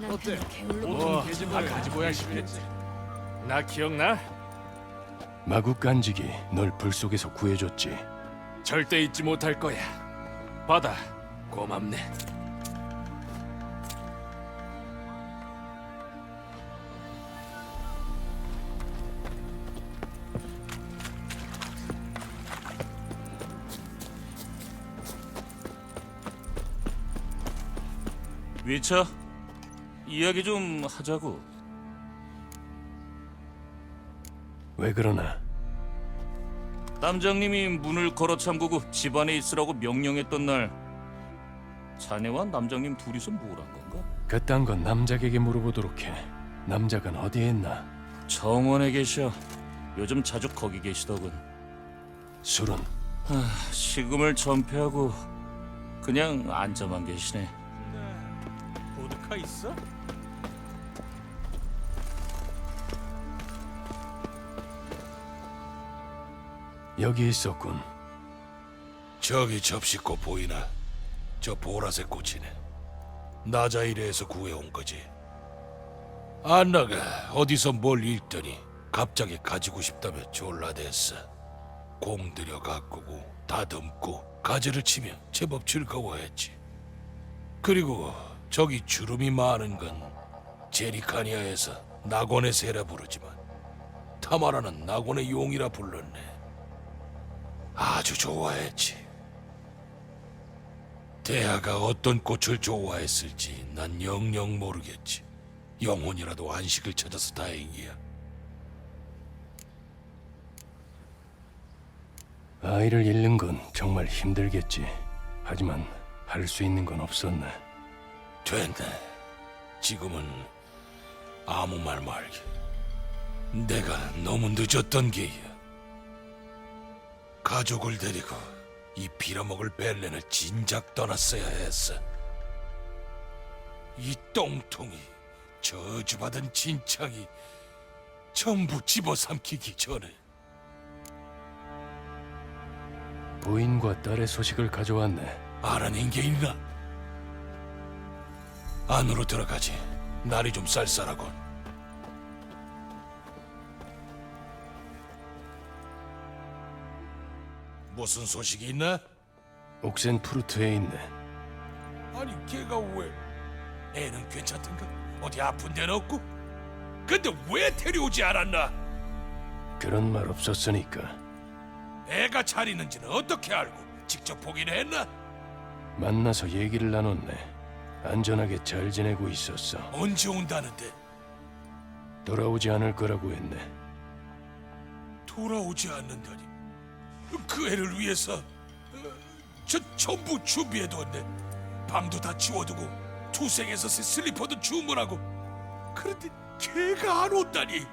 게을러 뭐, 다 가지고야 싶겠지. 나 기억나? 마국 간직이 널 불 속에서 구해줬지. 절대 잊지 못할 거야. 받아. 고맙네. 위쳐 이야기 좀 하자고 왜 그러나? 남장님이 문을 걸어 잠그고 집안에 있으라고 명령했던 날 자네와 남장님 둘이서 뭘 한 건가? 그딴 건 남작에게 물어보도록 해. 남작은 어디에 있나? 정원에 계셔 요즘 자주 거기 계시더군 술은 식음을 전폐하고 그냥 앉아만 계시네 보드카 있어? 여기 있었군. 저기 접시꽃 보이나? 저 보라색 꽃이네. 나자이르에서 구해온 거지. 안나가 어디서 뭘 읽더니 갑자기 가지고 싶다며 졸라댔어. 공들여 가꾸고 다듬고 가지를 치며 제법 즐거워했지. 그리고 저기 주름이 많은 건 제리카니아에서 낙원의 새라 부르지만 타마라는 낙원의 용이라 불렀네. 아주 좋아했지. 대하가 어떤 꽃을 좋아했을지 난 영영 모르겠지. 영혼이라도 안식을 찾아서 다행이야. 아이를 잃는 건 정말 힘들겠지. 하지만 할 수 있는 건 없었네. 됐네. 지금은 아무 말 말게. 내가 너무 늦었던 게야. 가족을 데리고 이 빌어먹을 벨렌을 진작 떠났어야 했어. 이 똥통이 저주받은 진창이 전부 집어삼키기 전에 부인과 딸의 소식을 가져왔네. 알아낸 게 있나? 안으로 들어가지. 날이 좀 쌀쌀하군. 무슨 소식이 있나? 옥센푸르트에 있네. 아니 걔가 왜? 애는 괜찮던가? 어디 아픈 데는 없고? 근데 왜 데려오지 않았나? 그런 말 없었으니까. 애가 잘 있는지는 어떻게 알고? 직접 보긴 했나? 만나서 얘기를 나눴네. 안전하게 잘 지내고 있었어. 언제 온다는데? 돌아오지 않을 거라고 했네. 돌아오지 않는다니 그 애를 위해서 어, 저 전부 준비해뒀네 방도 다 치워두고 투생에서 새 슬리퍼도 주문하고 그런데 걔가 안 온다니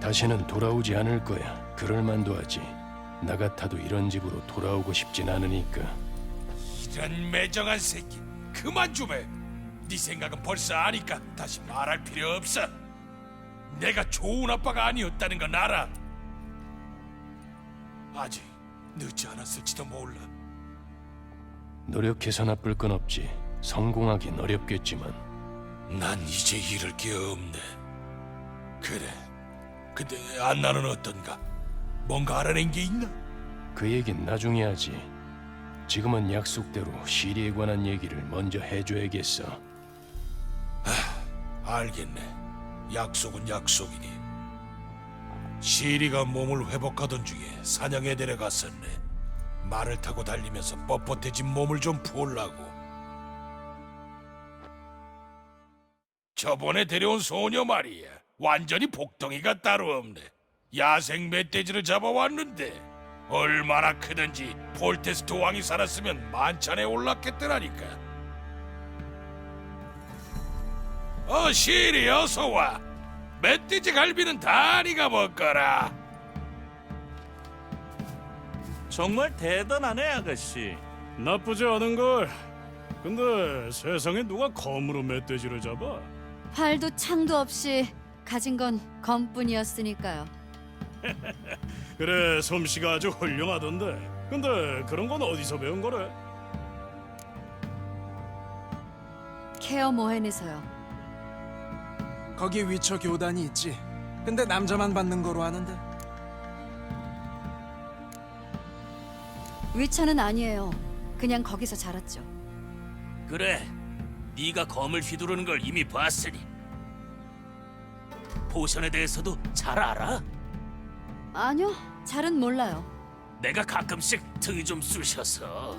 다시는 돌아오지 않을 거야. 그럴 만도 하지. 나 같아도 이런 집으로 돌아오고 싶진 않으니까. 이런 매정한 새끼 그만 좀 해 네 생각은 벌써 아니까 다시 말할 필요 없어 내가 좋은 아빠가 아니었다는 건 알아 아직 늦지 않았을지도 몰라 노력해서 나쁠 건 없지. 성공하긴 어렵겠지만 난 이제 잃을 게 없네. 그래. 근데 안나는 어떤가? 뭔가 알아낸 게 있나? 그 얘긴 나중에 하지. 지금은 약속대로 시리에 관한 얘기를 먼저 해줘야겠어. 알겠네. 약속은 약속이니. 시리가 몸을 회복하던 중에 사냥에 내려갔었네. 말을 타고 달리면서 뻣뻣해진 몸을 좀 풀라고. 저번에 데려온 소녀 말이야. 완전히 복덩이가 따로 없네. 야생 멧돼지를 잡아왔는데 얼마나 크든지 폴테스트 왕이 살았으면 만찬에 올랐겠더라니까. 어, 시리 어서 와. 멧돼지 갈비는 다 니가 먹거라. 정말 대단하네 아가씨 나쁘지 않은 걸. 근데 세상에 누가 검으로 멧돼지를 잡아? 활도 창도 없이 가진 건 검뿐이었으니까요. 그래 솜씨가 아주 훌륭하던데. 근데 그런 건 어디서 배운 거래? 케어 모헨에서요. 거기 위쳐 교단이 있지. 근데 남자만 받는 거로 아는데. 위쳐는 아니에요. 그냥 거기서 자랐죠. 그래, 네가 검을 휘두르는 걸 이미 봤으니 포션에 대해서도 잘 알아? 아니요, 잘은 몰라요. 내가 가끔씩 등이 좀 쑤셔서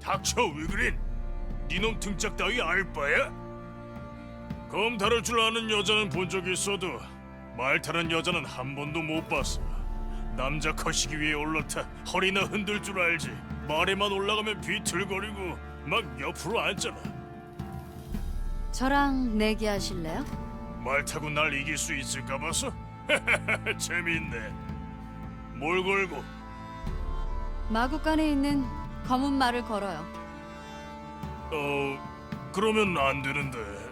닥쳐 위그린 니놈 등짝 따위 알 바야? 검 다룰 줄 아는 여자는 본 적이 있어도 말 타는 여자는 한 번도 못 봤어 남자 커시기 위해 올라타 허리나 흔들 줄 알지 말에만 올라가면 비틀거리고 막 옆으로 앉잖아 저랑 내기하실래요? 말 타고 날 이길 수 있을까 봐서? 재밌네 뭘 걸고 마구간에 있는 검은 말을 걸어요. 어... 그러면 안 되는데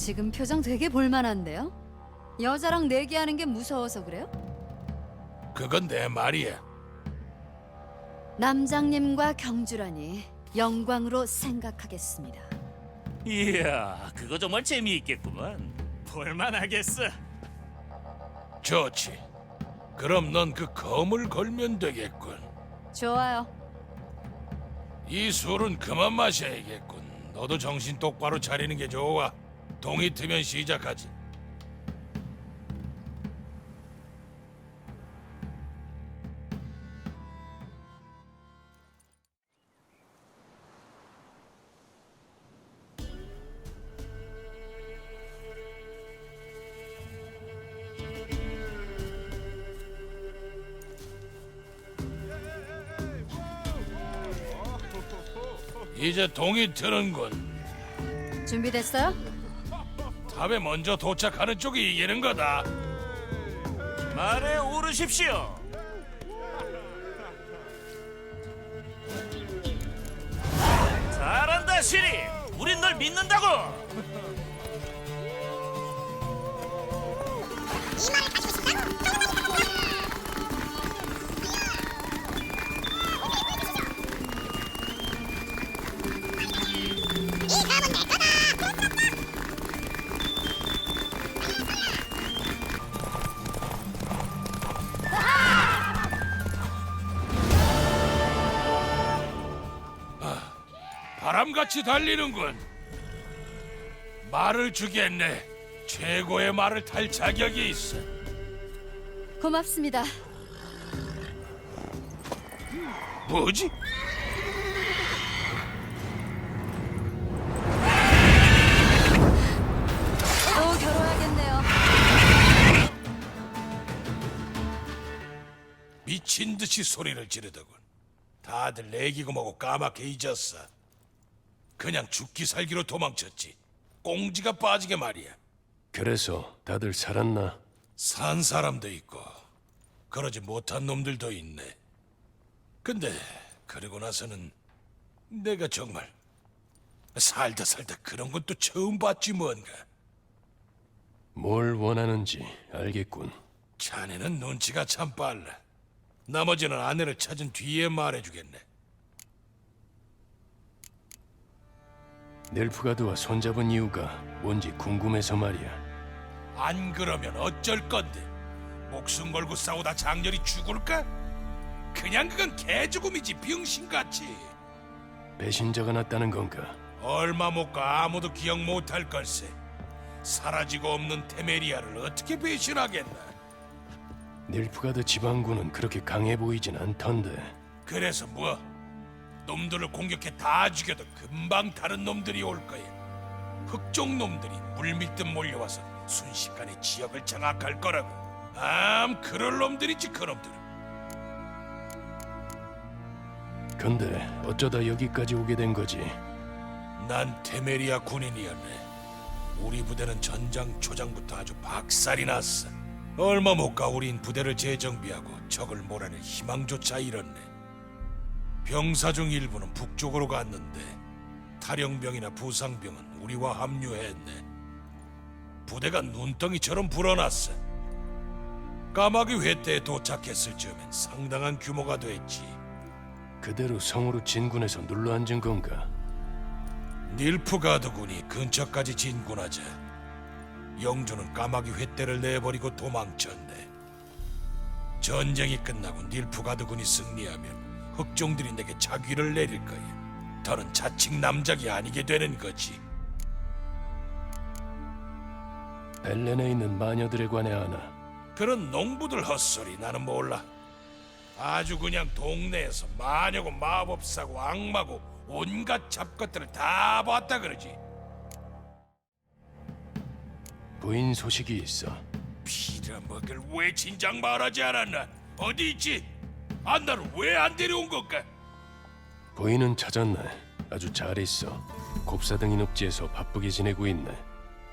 지금 표정 되게 볼만한데요? 여자랑 내기하는 게 무서워서 그래요? 그건 내 말이야. 남장님과 경주라니 영광으로 생각하겠습니다. 이야, 그거 정말 재미있겠구만. 볼만하겠어 좋지. 그럼 넌 그 검을 걸면 되겠군. 좋아요. 이 술은 그만 마셔야겠군. 너도 정신 똑바로 차리는 게 좋아. 동이 트면 시작하지. 이제 동이 트는군. 준비됐어요? 탑에 먼저 도착하는 쪽이 이기는 거다. 말에 오르십시오. 잘한다, 시리. 우린 널 믿는다고. 바람같이 달리는군. 말을 주겠네. 최고의 말을 탈 자격이 있어. 고맙습니다. 뭐지? 또 결혼하겠네요. 미친 듯이 소리를 지르더군. 다들 내기고 뭐고 까맣게 잊었어. 그냥 죽기 살기로 도망쳤지. 꽁지가 빠지게 말이야. 그래서 다들 살았나? 산 사람도 있고 그러지 못한 놈들도 있네. 근데 그러고 나서는 내가 정말 살다 살다 그런 건 또 처음 봤지 뭔가. 뭘 원하는지 알겠군. 자네는 눈치가 참 빨라. 나머지는 아내를 찾은 뒤에 말해주겠네. 넬프가드와 손잡은 이유가 뭔지 궁금해서 말이야. 안 그러면 어쩔 건데? 목숨 걸고 싸우다 장렬히 죽을까? 그냥 그건 개죽음이지 병신같이. 배신자가 났다는 건가? 얼마 못 가 아무도 기억 못할 걸세. 사라지고 없는 테메리아를 어떻게 배신하겠나? 넬프가드 지방군은 그렇게 강해 보이진 않던데. 그래서 뭐? 놈들을 공격해 다 죽여도 금방 다른 놈들이 올 거야. 흑종 놈들이 물밀듯 몰려와서 순식간에 지역을 장악할 거라고. 암 그럴 놈들이지 그놈들. 근데 어쩌다 여기까지 오게 된 거지? 난 테메리아 군인이었네. 우리 부대는 전장 초장부터 아주 박살이 났어. 얼마 못 가 우린 부대를 재정비하고 적을 몰아낼 희망조차 잃었네. 병사 중 일부는 북쪽으로 갔는데 탈영병이나 부상병은 우리와 합류했네. 부대가 눈덩이처럼 불어났어. 까마귀 회때에 도착했을 즈음엔 상당한 규모가 됐지. 그대로 성으로 진군해서 눌러앉은 건가? 닐프가드군이 근처까지 진군하자 영주는 까마귀 횃대를 내버리고 도망쳤네. 전쟁이 끝나고 닐프가드군이 승리하면 흑종들이 내게 자귀를 내릴 거야. 더는 자칭 남작이 아니게 되는 거지. 벨렌에 있는 마녀들에 관해 아나 그런 농부들 헛소리 나는 몰라. 아주 그냥 동네에서 마녀고 마법사고 악마고 온갖 잡것들을 다 봤다 그러지. 부인 소식이 있어. 빌어먹을 왜 진작 말하지 않았나? 어디 있지? 안나를 왜 안 데려온 걸까? 부인은 찾았네. 아주 잘 있어. 곱사등이 늪지에서 바쁘게 지내고 있네.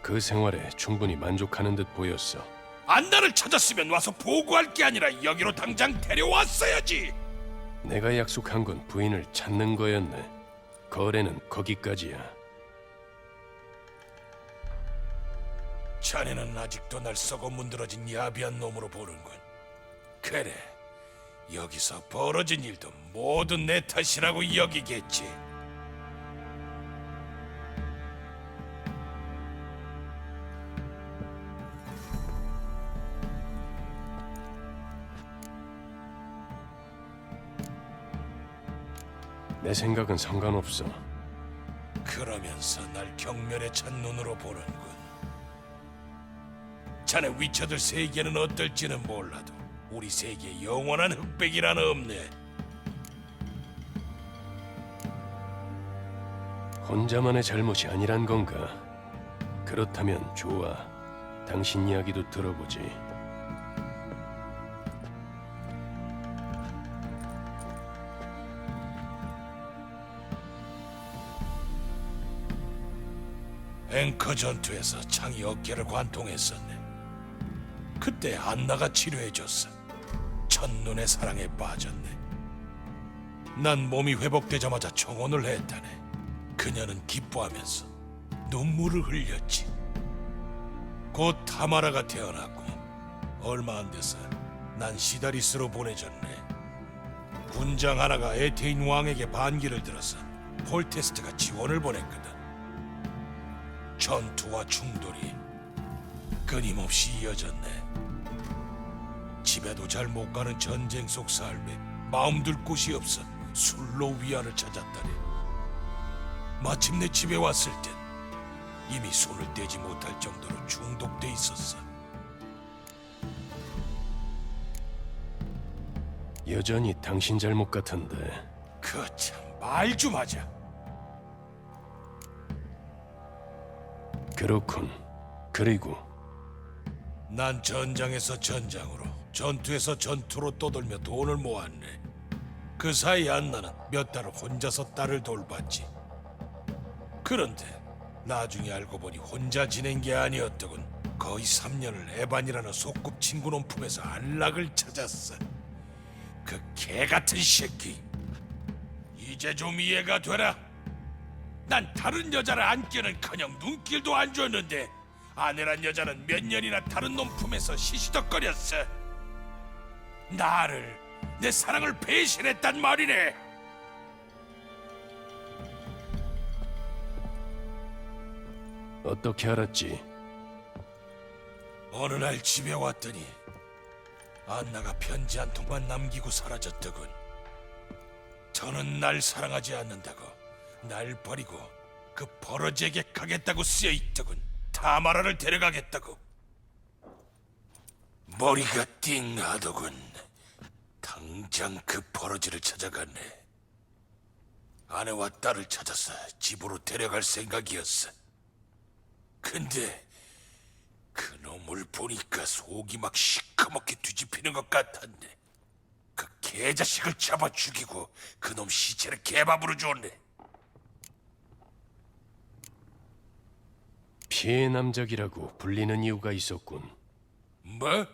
그 생활에 충분히 만족하는 듯 보였어. 안나를 찾았으면 와서 보고할 게 아니라 여기로 당장 데려왔어야지. 내가 약속한 건 부인을 찾는 거였네. 거래는 거기까지야. 자네는 아직도 날 썩어 문드러진 야비한 놈으로 보는군. 그래, 여기서 벌어진 일도 모두 내 탓이라고 여기겠지. 내 생각은 상관없어. 그러면서 날 경멸에 찬 눈으로 보는군. 자네 위쳐들 세계는 어떨지는 몰라도 우리 세계에 영원한 흑백이란 없네. 혼자만의 잘못이 아니란 건가? 그렇다면 좋아. 당신 이야기도 들어보지. 앵커 전투에서 창이 어깨를 관통했었네. 그때 안나가 치료해줬어. 첫눈의 사랑에 빠졌네. 난 몸이 회복되자마자 청혼을 했다네. 그녀는 기뻐하면서 눈물을 흘렸지. 곧 타마라가 태어났고 얼마 안 돼서 난 시다리스로 보내졌네. 군장 하나가 에테인 왕에게 반기를 들어서 폴테스트가 지원을 보냈거든. 전투와 충돌이 끊임없이 이어졌네. 집에도 잘 못 가는 전쟁 속 삶에 마음둘 곳이 없어 술로 위안을 찾았다네. 마침내 집에 왔을 땐 이미 손을 떼지 못할 정도로 중독돼 있었어. 여전히 당신 잘못 같은데. 그참말 좀 하자. 그렇군. 그리고 난 전장에서 전장으로, 전투에서 전투로 떠돌며 돈을 모았네. 그 사이 안나는 몇달 혼자서 딸을 돌봤지. 그런데 나중에 알고 보니 혼자 지낸 게 아니었더군. 거의 3년을 에반이라는 소꿉 친구 놈 품에서 안락을 찾았어. 그 개 같은 새끼. 이제 좀 이해가 되라. 난 다른 여자를 안기는커녕 눈길도 안 줬는데 아내란 여자는 몇 년이나 다른 놈 품에서 시시덕거렸어. 나를 내 사랑을 배신했단 말이네. 어떻게 알았지? 어느 날 집에 왔더니 안나가 편지 한 통만 남기고 사라졌더군. 저는 날 사랑하지 않는다고 날 버리고 그 버러지에게 가겠다고 쓰여 있더군. 타마라를 데려가겠다고. 머리가 띵하더군. 당장 그 버러지를 찾아갔네. 아내와 딸을 찾아서 집으로 데려갈 생각이었어. 근데 그 놈을 보니까 속이 막 시커멓게 뒤집히는 것 같았네. 그 개자식을 잡아 죽이고 그놈 시체를 개밥으로 줬네. 피해 남작이라고 불리는 이유가 있었군. 뭐?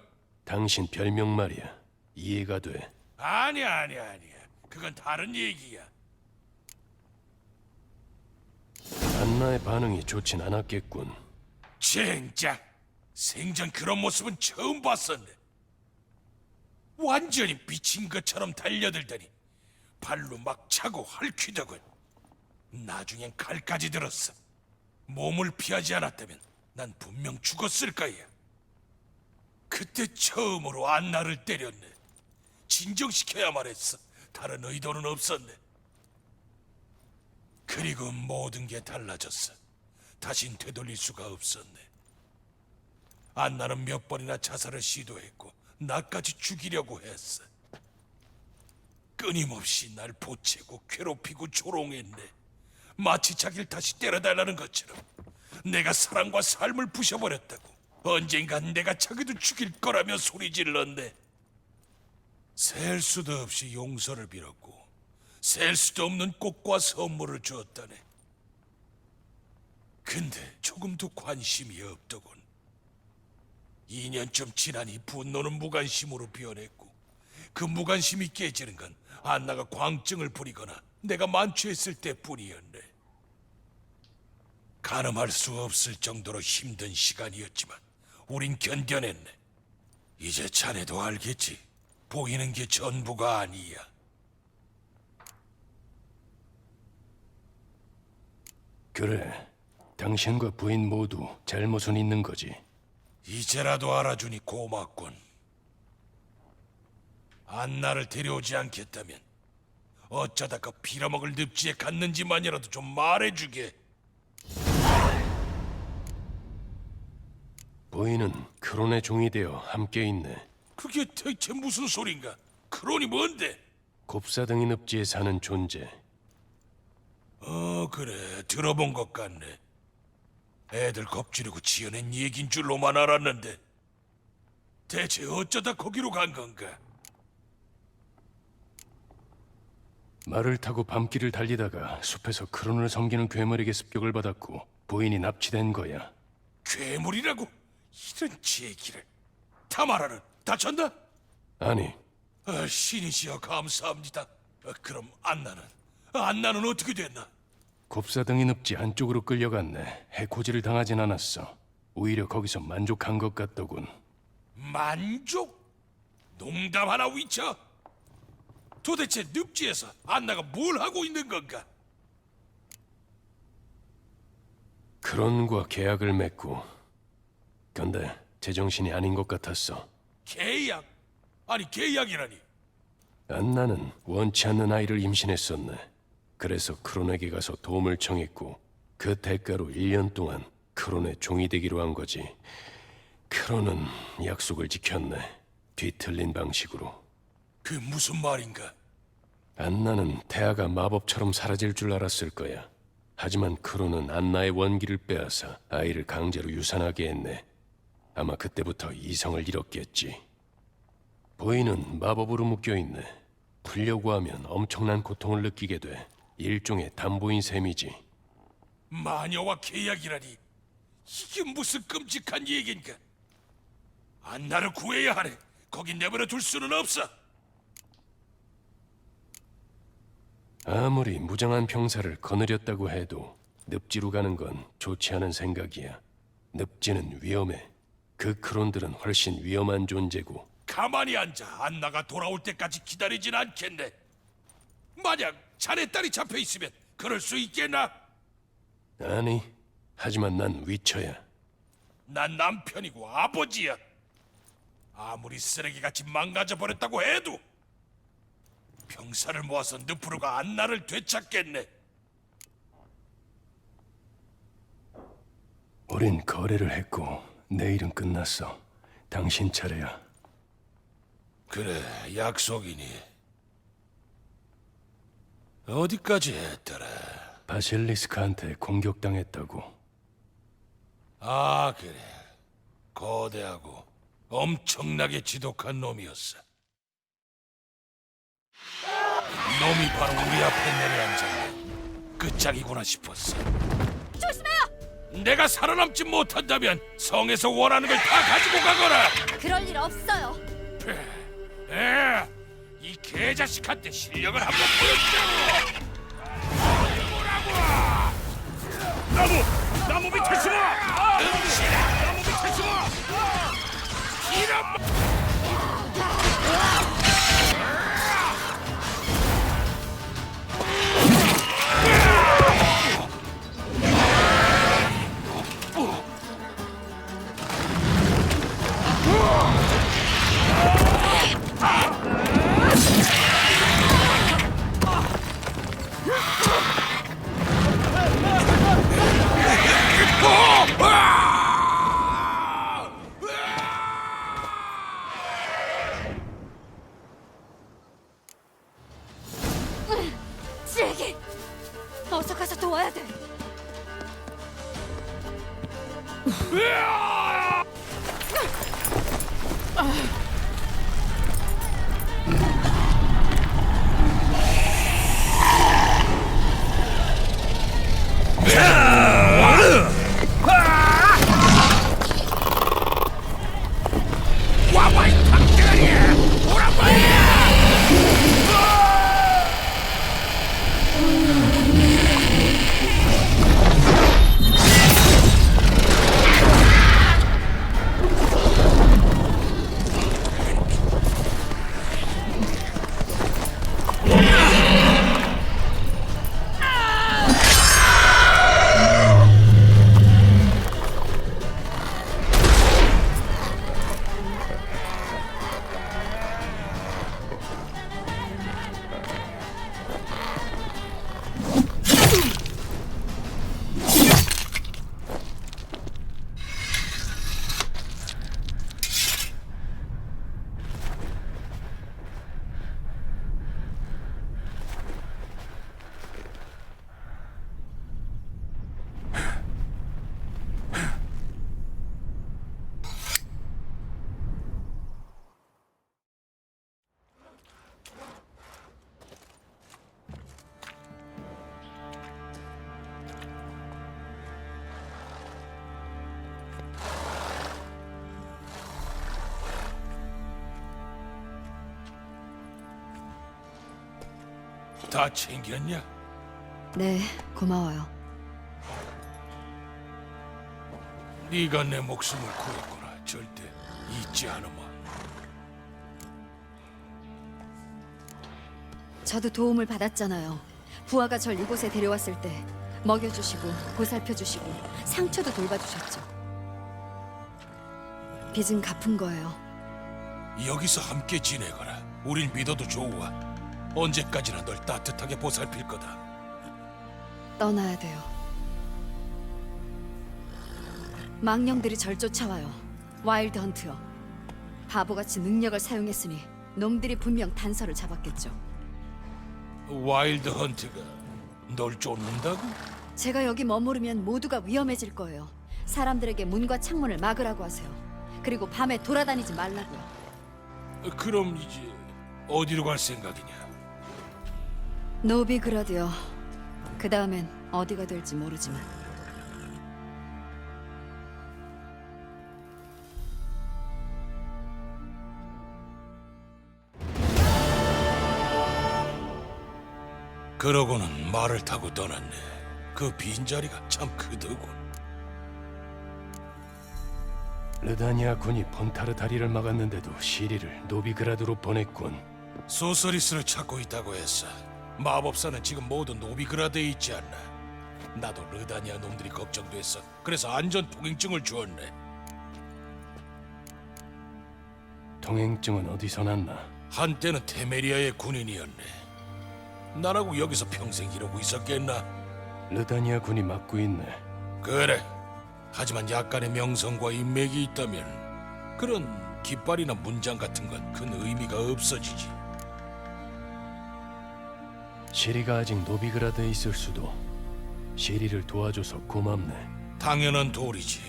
당신 별명 말이야. 이해가 돼. 아니야, 아니야, 아니야. 그건 다른 얘기야. 안나의 반응이 좋진 않았겠군. 젠장! 생전 그런 모습은 처음 봤었네. 완전히 미친 것처럼 달려들더니 발로 막 차고 핥히더군. 나중엔 칼까지 들었어. 몸을 피하지 않았다면 난 분명 죽었을 거야. 그때 처음으로 안나를 때렸네. 진정시켜야만 했어. 다른 의도는 없었네. 그리고 모든 게 달라졌어. 다신 되돌릴 수가 없었네. 안나는 몇 번이나 자살을 시도했고 나까지 죽이려고 했어. 끊임없이 날 보채고 괴롭히고 조롱했네. 마치 자기를 다시 때려달라는 것처럼 내가 사랑과 삶을 부셔버렸다고. 언젠간 내가 자기도 죽일 거라며 소리 질렀네. 셀 수도 없이 용서를 빌었고 셀 수도 없는 꽃과 선물을 주었다네. 근데 조금도 관심이 없더군. 2년쯤 지나니 분노는 무관심으로 변했고 그 무관심이 깨지는 건 안나가 광증을 부리거나 내가 만취했을 때뿐이었네. 가늠할 수 없을 정도로 힘든 시간이었지만 우린 견뎌냈네. 이제 자네도 알겠지. 보이는 게 전부가 아니야. 그래, 당신과 부인 모두 잘못은 있는 거지. 이제라도 알아주니 고맙군. 안나를 데려오지 않겠다면 어쩌다 그 빌어먹을 늪지에 갔는지만이라도 좀 말해주게. 부인은 크론의 종이 되어 함께 있네. 그게 대체 무슨 소린가? 크론이 뭔데? 곱사등이 늪지에 사는 존재. 어 그래 들어본 것 같네. 애들 겁주려고 지어낸 얘긴 줄로만 알았는데 대체 어쩌다 거기로 간 건가? 말을 타고 밤길을 달리다가 숲에서 크론을 섬기는 괴물에게 습격을 받았고 부인이 납치된 거야. 괴물이라고? 이런 제기를 타마라는 다쳤나? 아니, 아, 신이시여 감사합니다. 아, 그럼 안나는 안나는 어떻게 됐나? 곱사등이 늪지 안쪽으로 끌려갔네. 해코지를 당하진 않았어. 오히려 거기서 만족한 것 같더군. 만족? 농담 하나 위쳐? 도대체 늪지에서 안나가 뭘 하고 있는 건가? 크론과 계약을 맺고. 근데 제정신이 아닌 것 같았어. 계약? 아니 계약이라니 안나는 원치 않는 아이를 임신했었네. 그래서 크론에게 가서 도움을 청했고 그 대가로 1년 동안 크론의 종이 되기로 한 거지. 크론은 약속을 지켰네. 뒤틀린 방식으로. 그 무슨 말인가? 안나는 태아가 마법처럼 사라질 줄 알았을 거야. 하지만 크론은 안나의 원기를 빼앗아 아이를 강제로 유산하게 했네. 아마 그때부터 이성을 잃었겠지. 부인은 마법으로 묶여 있네. 풀려고 하면 엄청난 고통을 느끼게 돼. 일종의 담보인 셈이지. 마녀와 계약이라니 이게 무슨 끔찍한 얘긴가? 안나를 구해야 하네. 거기 내버려 둘 수는 없어. 아무리 무장한 병사를 거느렸다고 해도 늪지로 가는 건 좋지 않은 생각이야. 늪지는 위험해. 그 크론들은 훨씬 위험한 존재고 가만히 앉아 안나가 돌아올 때까지 기다리진 않겠네. 만약 자네 딸이 잡혀 있으면 그럴 수 있겠나? 아니, 하지만 난 위쳐야. 난 남편이고 아버지야. 아무리 쓰레기같이 망가져 버렸다고 해도 병사를 모아서 늪으로가 안나를 되찾겠네. 우린 거래를 했고 내일은 끝났어. 당신 차례야. 그래, 약속이니. 어디까지 했더라? 바실리스크한테 공격당했다고. 아, 그래. 거대하고 엄청나게 지독한 놈이었어. 놈이 바로 우리 앞에 내려앉았네. 끝장이구나 싶었어. 조심해요! 내가 살아남지 못한다면 성에서 원하는 걸 다 가지고 가거라! 그럴 일 없어요. 에, 이 개자식한테 실력을 한번 보여주자고! 뭐라고! 나무! 나무 밑에 숨어! 나무 밑에 숨어! 이런 다 챙겼냐? 네, 고마워요. 네가 내 목숨을 구했구나. 절대 잊지 않으마. 저도 도움을 받았잖아요. 부하가 절 이곳에 데려왔을 때 먹여주시고 보살펴주시고 상처도 돌봐주셨죠. 빚은 갚은 거예요. 여기서 함께 지내거라. 우린 믿어도 좋아. 언제까지나 널 따뜻하게 보살필 거다. 떠나야 돼요. 망령들이 절 쫓아와요. 와일드 헌트요. 바보같이 능력을 사용했으니 놈들이 분명 단서를 잡았겠죠. 와일드 헌트가 널 쫓는다고? 제가 여기 머무르면 모두가 위험해질 거예요. 사람들에게 문과 창문을 막으라고 하세요. 그리고 밤에 돌아다니지 말라고요. 그럼 이제 어디로 갈 생각이냐? 노비그라드요. 그 다음엔 어디가 될지 모르지만. 그러고는 말을 타고 떠났네. 그 빈자리가 참 크더군. 르다니아 군이 폰타르 다리를 막았는데도 시리를 노비그라드로 보냈군. 소서리스를 찾고 있다고 했어. 마법사는 지금 모두 노비그라드에 있지 않나. 나도 르다니아 놈들이 걱정됐어. 그래서 안전 통행증을 주었네. 통행증은 어디서 났나? 한때는 테메리아의 군인이었네. 나라고 여기서 평생 이러고 있었겠나? 르다니아 군이 막고 있네. 그래. 하지만 약간의 명성과 인맥이 있다면 그런 깃발이나 문장 같은 건 큰 의미가 없어지지. 시리가 아직 노비그라드에 있을 수도. 시리를 도와줘서 고맙네. 당연한 도리지.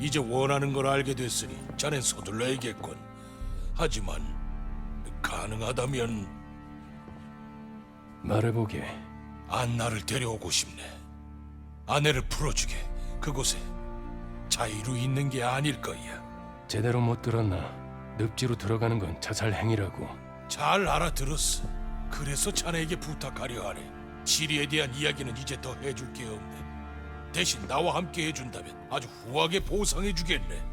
이제 원하는 걸 알게 됐으니 자넨 서둘러야겠군. 하지만 가능하다면 말해보게. 안나를 데려오고 싶네. 아내를 풀어주게. 그곳에 자유로 있는 게 아닐 거야. 제대로 못 들었나? 늪지로 들어가는 건 자살 행위라고. 잘 알아들었어. 그래서 자네에게 부탁하려 하네. 시리에 대한 이야기는 이제 더 해줄 게 없네. 대신 나와 함께 해준다면 아주 후하게 보상해주겠네.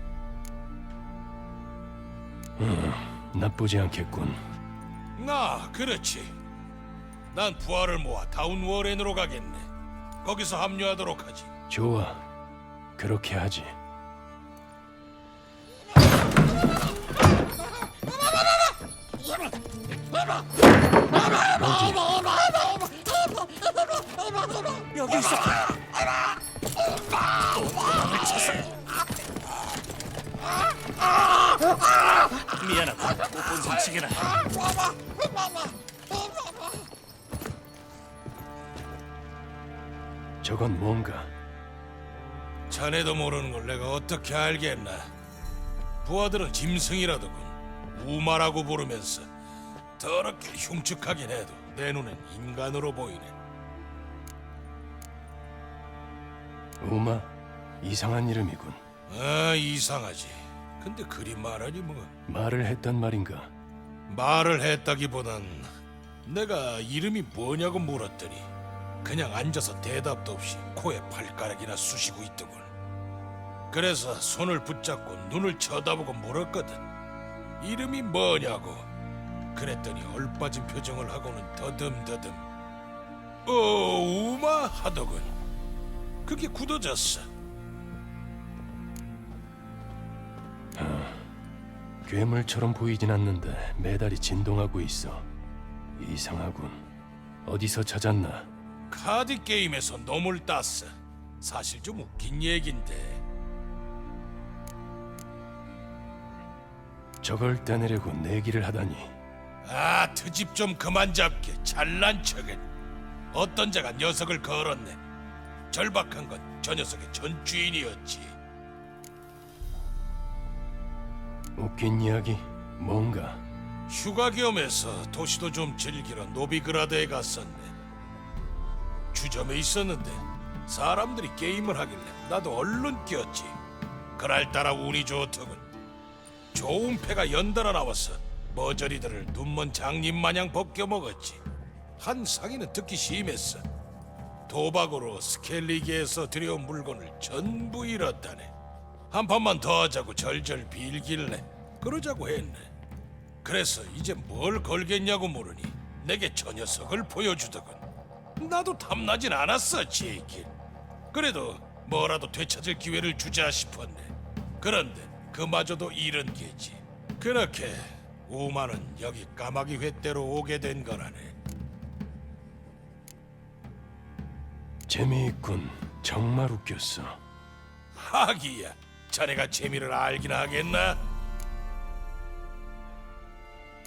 나쁘지 않겠군. 나 그렇지. 난 부하를 모아 다운 워렌으로 가겠네. 거기서 합류하도록 하지. 좋아. 그렇게 하지. 미안하다. 못본 상식이라. 저건 뭔가 자네도 모르는 걸 내가 어떻게 알겠나? 부하들은 짐승이라더군. 우마라고 부르면서 더럽게 흉측하긴 해도 내 눈엔 인간으로 보이네. 우마 이상한 이름이군. 아 이상하지. 근데 그리 말하니 뭐 말을 했단 말인가? 말을 했다기보단 내가 이름이 뭐냐고 물었더니 그냥 앉아서 대답도 없이 코에 발가락이나 쑤시고 있더군. 그래서 손을 붙잡고 눈을 쳐다보고 물었거든. 이름이 뭐냐고. 그랬더니 얼빠진 표정을 하고는 더듬더듬. 어, 우마 하더군. 그게 굳어졌어. 괴물처럼 보이진 않는데 메달이 진동하고 있어. 이상하군. 어디서 찾았나? 카드 게임에서 놈을 땄어. 사실 좀 웃긴 얘긴데. 저걸 떼내려고 내기를 하다니. 아, 트집 좀 그만 잡게. 잘난 척은. 어떤 자가 녀석을 걸었네. 절박한 건 저 녀석의 전 주인이었지. 웃긴 이야기 뭔가 휴가 겸해서 도시도 좀 즐기러 노비그라드에 갔었네. 주점에 있었는데 사람들이 게임을 하길래 나도 얼른 뛰었지. 그날따라 운이 좋더군. 좋은 패가 연달아 나와서 머저리들을 눈먼 장님 마냥 벗겨먹었지. 한 상인은 특히 심했어. 도박으로 스켈리기에서 들여온 물건을 전부 잃었다네. 한 판만 더 하자고 절절 빌길래 그러자고 했네. 그래서 이제 뭘 걸겠냐고 물으니 내게 저 녀석을 보여주더군. 나도 탐나진 않았어, 제길. 그래도 뭐라도 되찾을 기회를 주자 싶었네. 그런데 그마저도 잃은 게지. 그렇게 우마는 여기 까마귀 횟대로 오게 된 거라네. 재미있군. 정말 웃겼어. 하기야, 자네가 재미를 알긴 하겠나?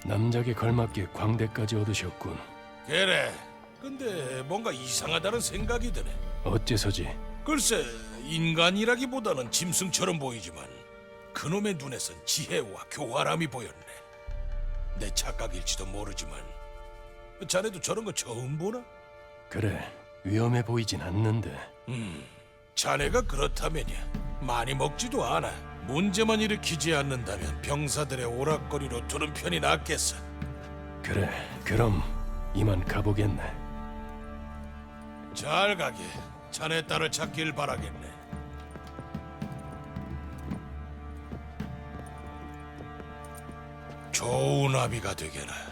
남작에 걸맞게 광대까지 얻으셨군. 그래. 근데 뭔가 이상하다는 생각이 드네. 어째서지? 글쎄, 인간이라기보다는 짐승처럼 보이지만 그놈의 눈에선 지혜와 교활함이 보였네. 내 착각일지도 모르지만 자네도 저런 거 처음 보나? 그래, 위험해 보이진 않는데. 자네가 그렇다면야 많이 먹지도 않아. 문제만 일으키지 않는다면 병사들의 오락거리로 두는 편이 낫겠어. 그래, 그럼 이만 가보겠네. 잘 가게. 자네 딸을 찾길 바라겠네. 좋은 아비가 되게나.